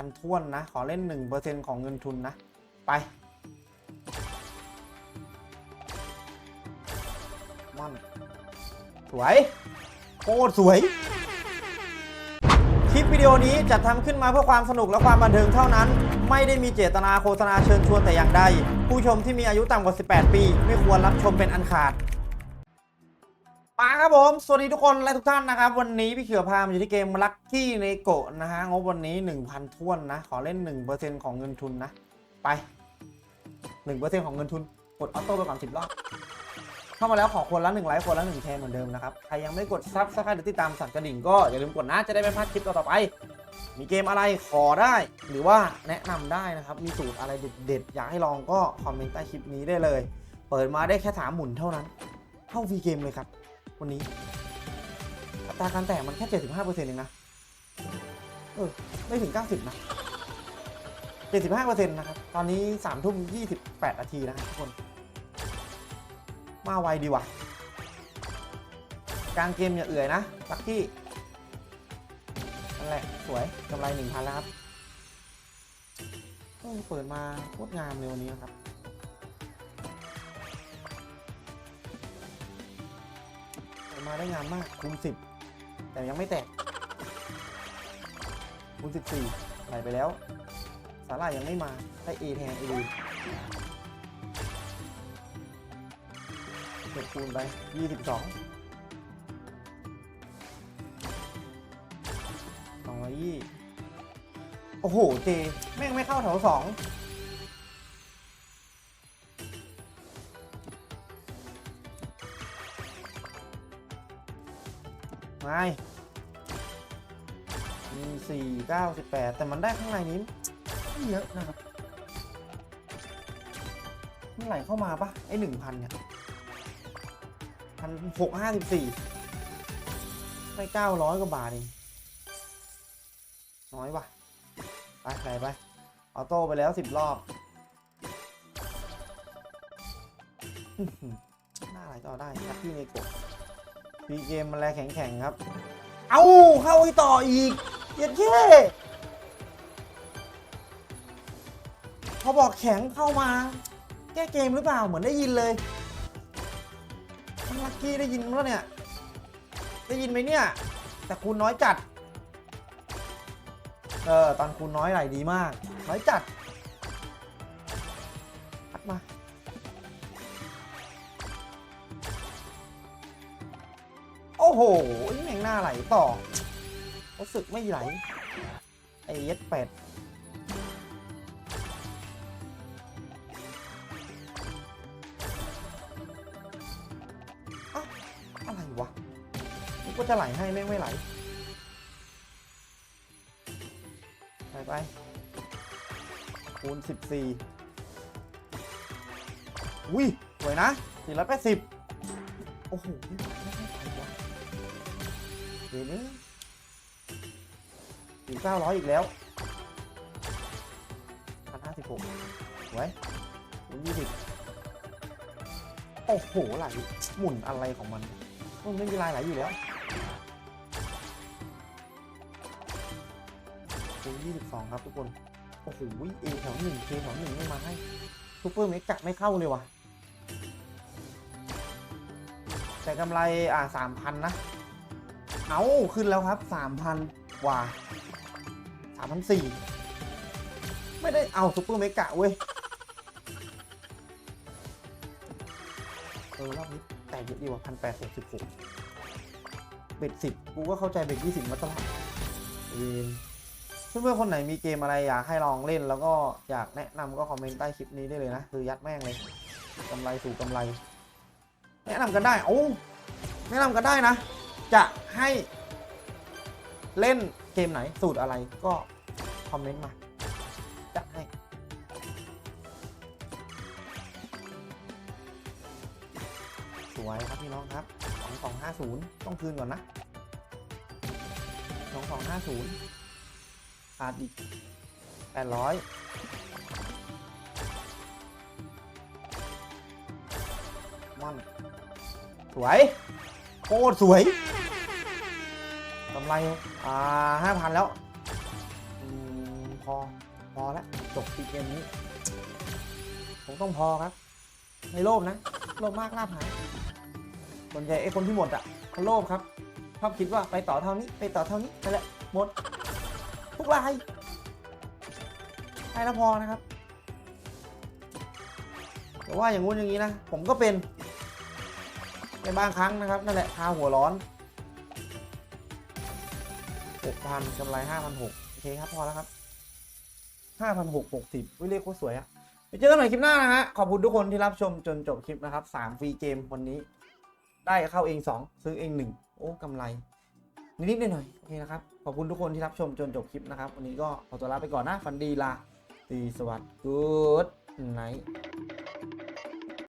พันท้วนนะ ขอเล่น 1%ของเงินทุนนะ ไปม่อนสวยโคตรสวย คลิปวิดีโอนี้จัดทำขึ้นมาเพื่อความสนุกและความบันเทิงเท่านั้น ไม่ได้มีเจตนาโฆษณาเชิญชวนแต่อย่างใด ผู้ชมที่มีอายุต่ำกว่า 18 ปี ไม่ควรรับชมเป็นอันขาด มาครับผม สวัสดีทุกคนและทุกท่านนะครับ วันนี้พี่เขียวพามาอยู่ที่เกมลัคกี้ในโกะนะฮะ งบวันนี้ 1,000ท้วนนะ ขอเล่น 1%ของเงินทุนนะ ไป 1%ของเงินทุน กดออโต้ไปก่อน10 รอบ เข้ามาแล้วขอคนละ1ไลค์คนละ1แชร์เหมือนเดิมนะครับ ใครยังไม่กดซับสไครต์หรือติดตามสั่นกระดิ่งก็อย่าลืมกดนะ จะได้ไม่พลาดคลิปต่อไป มีเกมอะไรขอได้ หรือว่าแนะนำได้นะครับ มีสูตรอะไรเด็ดๆ อยากให้ลองก็คอมเมนต์ใต้คลิปนี้ได้เลย เปิดมาได้แค่สามหมุนเท่านั้น เข้าฟรีเกมเลยครับ วันนี้อัตราการแตกมันแค่ 75%เองนะ เออ ไม่ถึง 90 นะ 75%นะครับ ตอนนี้3ทุ่ม28 นาทีนะครับทุกคน มาไวดีว่ะ กลางเกมอย่าเอื่อยนะลักกี้นั่นแหละ สวยกำไร 1,000 แล้วครับเออเปิดมาโคตรงามเลยวันนี้นะครับ มาได้งามมากคูณ10แต่ยังไม่แตกคูณ14ไหลไปแล้ว สาหร่ายยังไม่มาได้เอแทนเอดีเก็บคูณไป22สองร้อยยี่โอ้โห เจ แม่งไม่เข้าแถวสอง ไม่มีสี่เก้าสิบแปดแต่มันได้ข้างในนี้ไม่เยอะนะครับมันไหลเข้ามาปะไอหนึ่งพันเนี่ยพันหกห้าสิบสี่ไม่เก้าร้อยกว่าบาทเองน้อยว่ะ ไปไหนไป ออโต้ไปแล้วสิบรอบอื้อหือหน้าไหลต่อได้ลักกี้ในกด พีเกมมันแลแข็งแข็งๆครับ เอาเข้าอีต่ออีกเย็ดเย่พอบอกแข็งเข้ามา แก้เกมหรือเปล่าเหมือนได้ยินเลยลักกี้ได้ยินแล้วเนี่ย ได้ยินไหมเนี่ย แต่คุณน้อยจัด เออ ตอนคูณน้อยไหลดีมาก น้อยจัดพัดมา หแม่งหน้าไหลต่อรู้สึกไม่ไหล ไอ้เย็ดเป็ดอ้าอะไรวะนึกว่าจะไหลให้แม่งไม่ไหล ไปไปคูณ14อุ้ยสวยนะ480โอ้โหไม่ไหวไม่ไหว เดี๋ยวนี้สี่เก้าร้อยอีกแล้วพันห้าสิบหกสวยคูณยี่สิบโอ้โหไหลหมุนอะไรของมัน มันไม่มีลายไหลอยู่แล้วคูณยี่สิบสองครับทุกคน โอ้โหเอแถวหนึ่งเคแถวหนึ่งไม่มาให้ซูเปอร์เมกะไม่เข้าเลยว่ะ แต่กำไรอ่าสามพันนะ เอาขึ้นแล้วครับสามพันกว่าสามพันสี่ไม่ได้เอาซูเปอร์เมกะเว้ย เออรอบนี้แต่เยอะดีกว่าพันแปดหกสิบหกเบ็ดสิบกูก็เข้าใจเบ็ดยี่สิบมาตลอดเวนเพื่อนๆคนไหนมีเกมอะไรอยากให้ลองเล่น แล้วก็อยากแนะนำก็คอมเมนต์ใต้คลิปนี้ได้เลยนะ คือยัดแม่งเลยกำไรสู่กำไร แนะนำกันได้ โอ้แนะนำกันได้นะ จะให้เล่นเกมไหนสูตรอะไรก็คอมเมนต์มาจะให้สวยครับพี่น้องครับ 2250 ต้องคืนก่อนนะ 2250ขาดอีก 800ม่อนสวย โคตรสวย กำไรอ่า5,000แล้วอมขอพอแล้วจบปีเกมนี้ ผมต้องพอครับ ไม่โลภนะ โลภมากลาภหายส่วนใหญ่ไอ้คนที่หมดอะเขาโลภครับชอบคิดว่าไปต่อเท่านี้ ไปต่อเท่านี้นั่นแหละหมด ทุกรายให้แล้วพอนะครับแต่ว่าอย่างงู้นอย่างนี้นะ ผมก็เป็นในบางครั้งนะครับ นั่นแหละพาหัวร้อน หกพันกำไรห้าพันหกโอเคครับพอแล้วครับห้าพันหกหกสิบวิเลขโคตรสวยอะไปเจอกันใหม่คลิปหน้านะฮะ ขอบคุณทุกคนที่รับชมจนจบคลิปนะครับสามฟรีเกมวันนี้ ได้เข้าเองสองซื้อเองหนึ่งโอ้กำไร นิดๆหน่อยๆโอเคนะครับ ขอบคุณทุกคนที่รับชมจนจบคลิปนะครับ วันนี้ก็ขอตัวลาไปก่อนนะ ฟันดีลาตีสวัสดิ์กูดไนท์